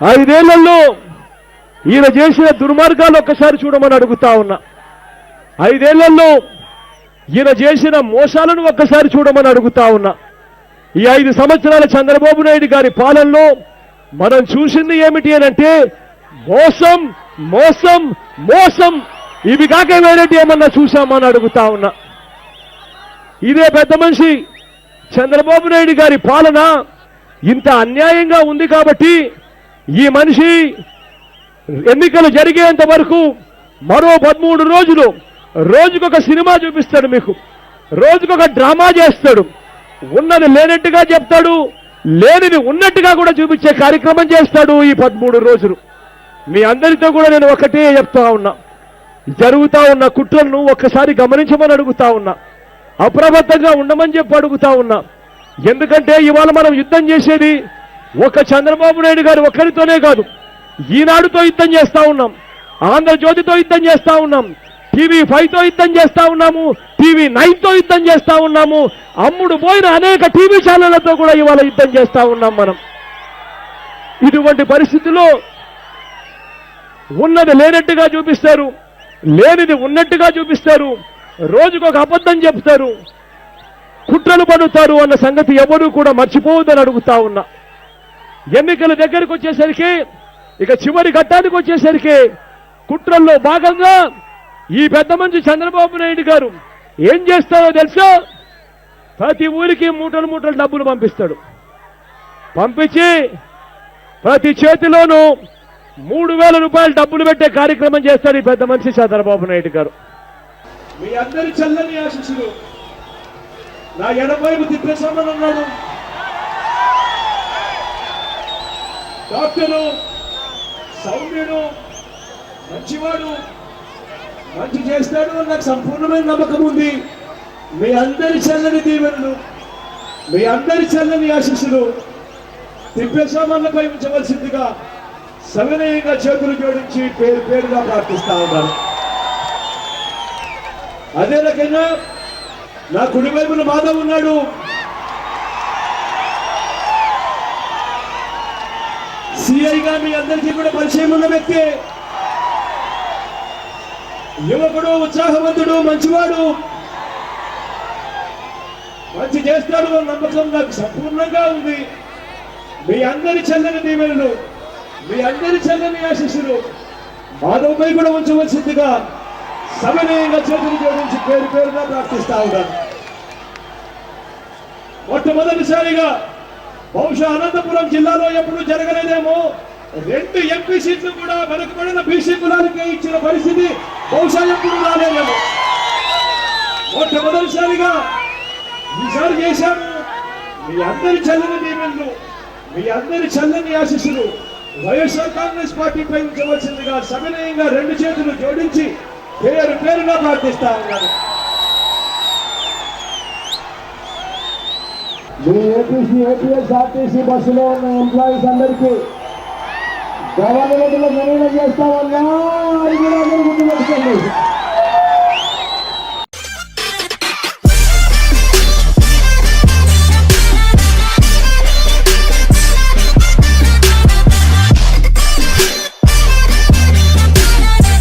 ఐదేళ్ళలో ఈయన చేసిన దుర్మార్గాలు ఒక్కసారి చూడమని అడుగుతా ఉన్నా. ఐదేళ్ళలో ఈయన చేసిన మోసాలను ఒక్కసారి చూడమని అడుగుతా ఉన్నా. ఈ ఐదు సంవత్సరాల చంద్రబాబు నాయుడు గారి పాలనలో మనం చూసింది ఏమిటి అని అంటే మోసం మోసం మోసం. ఇవి కాక వేరేటి ఏమన్నా చూసామని అడుగుతా ఉన్నా. ఇదే పెద్ద మనిషి చంద్రబాబు నాయుడు గారి పాలన ఇంత అన్యాయంగా ఉంది కాబట్టి ఈ మనిషి ఎన్నికలు జరిగేంత వరకు మరో పదమూడు రోజులు రోజుకొక సినిమా చూపిస్తాడు మీకు. రోజుకొక డ్రామా చేస్తాడు. ఉన్నది లేనట్టుగా చెప్తాడు. లేనిది ఉన్నట్టుగా కూడా చూపించే కార్యక్రమం చేస్తాడు ఈ పదమూడు రోజులు. మీ అందరితో కూడా నేను ఒకటే చెప్తా ఉన్నా. జరుగుతా ఉన్న కుట్రలను ఒక్కసారి గమనించమని అడుగుతా ఉన్నా. అప్రమత్తంగా ఉండమని చెప్పి అడుగుతా ఉన్నా. ఎందుకంటే ఇవాళ మనం యుద్ధం చేసేది ఒక చంద్రబాబు నాయుడు గారు ఒక్కరితోనే కాదు ఈనాడుతో యుద్ధం చేస్తా ఉన్నాం ఆంధ్రజ్యోతితో యుద్ధం చేస్తా ఉన్నాం టీవీ ఫైవ్తో యుద్ధం చేస్తా ఉన్నాము టీవీ నైన్తో యుద్ధం చేస్తా ఉన్నాము అమ్ముడు పోయిన అనేక టీవీ ఛానళ్ళతో కూడా ఇవాళ యుద్ధం చేస్తా ఉన్నాం మనం. ఇటువంటి పరిస్థితిలో ఉన్నది లేనట్టుగా చూపిస్తారు లేనిది ఉన్నట్టుగా చూపిస్తారు రోజుకొక అబద్ధం చెప్తారు కుట్రలు పడుతారు అన్న సంగతి ఎవరూ కూడా మర్చిపోవద్దని అడుగుతా ఉన్నా. ఎన్నికల దగ్గరకు వచ్చేసరికి ఇక చివరి ఘట్టానికి వచ్చేసరికి కుట్రల్లో భాగంగా ఈ పెద్ద మంచి చంద్రబాబు నాయుడు గారు ఏం చేస్తారో తెలుసా? ప్రతి ఊరికి మూటలు మూటలు డబ్బులు పంపిస్తాడు. పంపించి ప్రతి చేతిలోనూ మూడు వేల రూపాయలు డబ్బులు పెట్టే కార్యక్రమం చేస్తాడు ఈ పెద్ద మనిషి చంద్రబాబు నాయుడు గారు. మీ అందరి చల్లని ఆశిస్సులు. నా ఎడమవైపు తిప్పేశామని ఉన్నాడు డాక్టరు సౌమ్యుడు మంచివాడు మంచి చేస్తాడు నాకు సంపూర్ణమైన నమ్మకం ఉంది. మీ అందరి చల్లని దీవెనలు మీ అందరి చల్లని ఆశీస్సులు తిప్పేశామన్నపై ఉంచవలసిందిగా సవినయంగా చేతులు జోడించి పేరు పేరుగా ప్రార్థిస్తా ఉన్నాను. అదే రకంగా నా కుడివైపున మాధవ్ ఉన్నాడు. సిఐగా మీ అందరికీ కూడా పరిచయం ఉన్న వ్యక్తి. యువకుడు ఉత్సాహవంతుడు మంచివాడు. మంచి చేస్తాడు అన్న నమ్మకం నాకు సంపూర్ణంగా ఉంది. మీ అందరి చల్లని దీవెనలు మీ అందరి చల్లని ఆశీస్సులు మాధవపై కూడా ఉంచవలసిందిగా సమనీయంగా చేతులు జోడించి పేరు పేరుగా ప్రార్థిస్తా ఉన్నాను. మొట్టమొదటిసారిగా బహుశా అనంతపురం జిల్లాలో ఎప్పుడు జరగలేదేమో. రెండు ఎంపీ సీట్లు కూడా వెనుకబడిన బీసీ కులాలకే ఇచ్చిన పరిస్థితి బహుశా ఎప్పుడు రాలేదేమో. మొట్టమొదటిసారిగా ఈసారి చేశాము మీ అందరి చల్లని దీవెనలు మీ అందరి చల్లని ఆశీస్సులు వైఎస్ఆర్ కాంగ్రెస్ పార్టీపై ఉంచవలసిందిగా సవినయంగా రెండు చేతులు జోడించి పేరు పేరుగా ప్రార్థిస్తా ఉన్నాను. మీ ఏపీసీ ఏపీఎస్ ఆర్టీసీ బస్సులో ఉన్న ఎంప్లాయీస్ అందరికీ గవర్నమెంట్లో విలీనం చేస్తామన్నా.